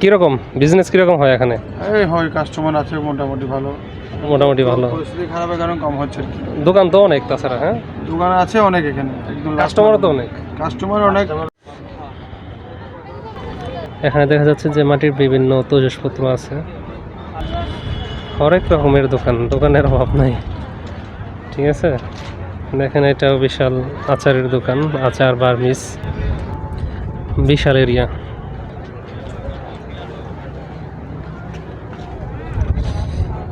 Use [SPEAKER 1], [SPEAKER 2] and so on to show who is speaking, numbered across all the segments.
[SPEAKER 1] কীরকম? বিজনেস কীরকম হয় এখানে?
[SPEAKER 2] এই হয় কাস্টমার আছে মোটামুটি ভালো।
[SPEAKER 1] মোটামুটি ভালো।
[SPEAKER 2] পরিস্থিতি খারাপের কারণে কম হচ্ছে আর কি।
[SPEAKER 1] দোকান তো অনেক তাছাড়া হ্যাঁ?
[SPEAKER 2] দোকান আছে অনেক এখানে একদম
[SPEAKER 1] কাস্টমারও তো অনেক।
[SPEAKER 2] কাস্টমার অনেক।
[SPEAKER 1] এখানে দেখা যাচ্ছে যে মাটির বিভিন্ন তৈজসপত্র আছে। হরেক রকমের দোকান দোকানের অভাব নাই। ঠিক আছে? দেখেন এটাও বিশাল আচারের দোকান আচার বার্মিস বিশাল এরিয়া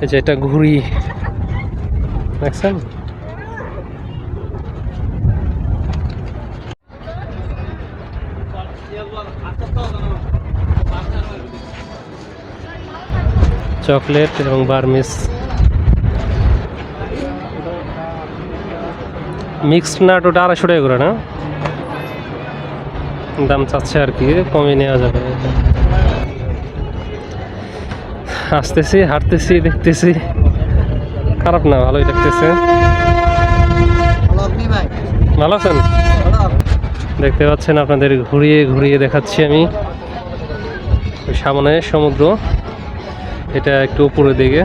[SPEAKER 1] এই যে এটা ঘুড়ি। দেখছেন? চকলেট এবং বার্মিস। মিক্সড নাট ওটা আড়াইশো টাকা করে, না? দাম চাচ্ছে আর কি কমে নেওয়া যাবে। আসতেছি হাঁটতেছি, দেখতেছি। খারাপ না, ভালোই দেখতেছে ভালো আছেন? দেখতে পাচ্ছেন, আপনাদের ঘুরিয়ে ঘুরিয়ে দেখাচ্ছি আমি। সামনে সমুদ্র। এটা একটু উপরের দিকে।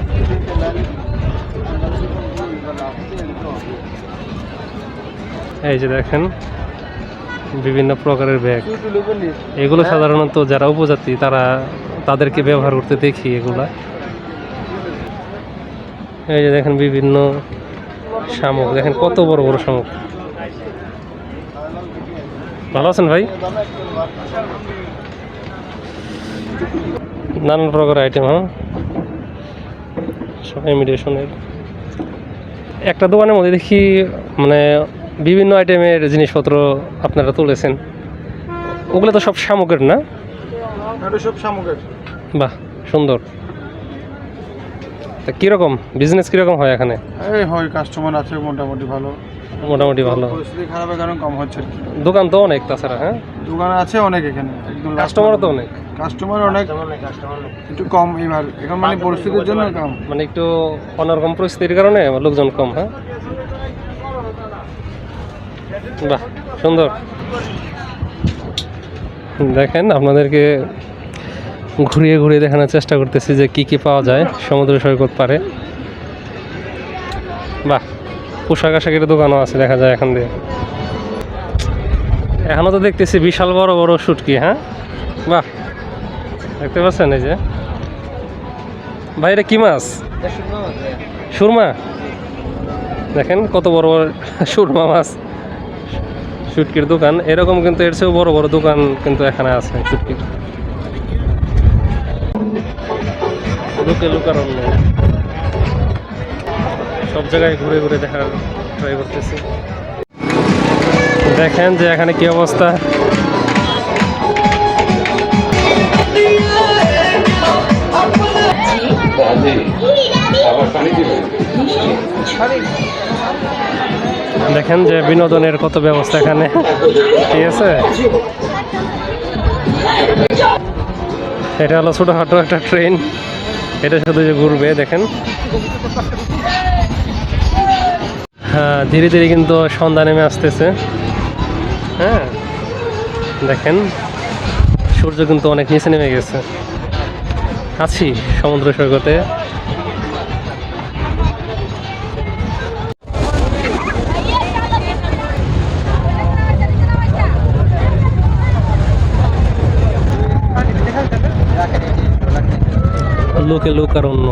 [SPEAKER 1] এই যে দেখেন, বিভিন্ন প্রকারের ব্যাগ। এগুলো সাধারণত যারা উপজাতি, তারা তাদেরকে ব্যবহার করতে দেখি এগুলা। এই যে দেখেন বিভিন্ন শামুক, দেখেন কত বড় বড় শামুক। ভালো আছেন ভাই? নানান প্রকার আইটেম হ্যাঁ? ইমিটেশনের একটা দোকানের মধ্যে দেখি মানে বিভিন্ন আইটেমের জিনিসপত্র আপনারা তুলেছেন। ওগুলো তো সব শামুকের না?
[SPEAKER 2] এটা সব সামগ্রী
[SPEAKER 1] বাহ সুন্দর। তা কীরকম? বিজনেস কীরকম হয় এখানে?
[SPEAKER 2] এই হয় কাস্টমার আছে মোটামুটি ভালো।
[SPEAKER 1] মোটামুটি ভালো।
[SPEAKER 2] পরিস্থিতি খারাপের কারণে কম হচ্ছে
[SPEAKER 1] দোকান তো অনেক তাছাড়া হ্যাঁ?
[SPEAKER 2] দোকান আছে অনেক এখানে একদম
[SPEAKER 1] কাস্টমারও তো অনেক।
[SPEAKER 2] কাস্টমার অনেক একটু কম এবার এখন মানে পরিস্থিতির জন্য কম।
[SPEAKER 1] মানে একটু অন্যরকম পরিস্থিতির কারণে লোকজন কম হ্যাঁ? বাহ সুন্দর। দেখেন আপনাদেরকে ঘুরিয়ে ঘুরিয়ে দেখানোর চেষ্টা করতেছি যে কি কি পাওয়া যায়। সমুদ্র সৈকত পারে। বাহ, পোশাক আশাকের দোকানও আছে দেখা যায় এখান দিয়ে। এখনও তো দেখতেছি বিশাল বড় বড় শুটকি হ্যাঁ? বাহ, দেখতে পাচ্ছেন এই যে। ভাই, এটা কি মাছ? সুরমা? দেখেন কত বড় বড় সুরমা মাছ। শুটকির দোকান। এরকম কিন্তু এর চেয়েও বড় বড় দোকান কিন্তু এখানে আছে শুটকির। লুকে লুকার অন্য সব জায়গায় ঘুরে ঘুরে দেখার ট্রাই করতেছি। দেখেন যে এখানে কি অবস্থা। দেখেন যে বিনোদনের কত ব্যবস্থা এখানে। ঠিক আছে? এটা হলো ছোটোখাটো একটা ট্রেন। এটা শুধু যে ঘুরবে, দেখেন। হ্যাঁ ধীরে ধীরে কিন্তু সন্ধ্যা নেমে আসতেছে। হ্যাঁ দেখেন, সূর্য কিন্তু অনেক নিচে নেমে গেছে। আছি সমুদ্র সৈকতে লোকে লোক আর অন্য।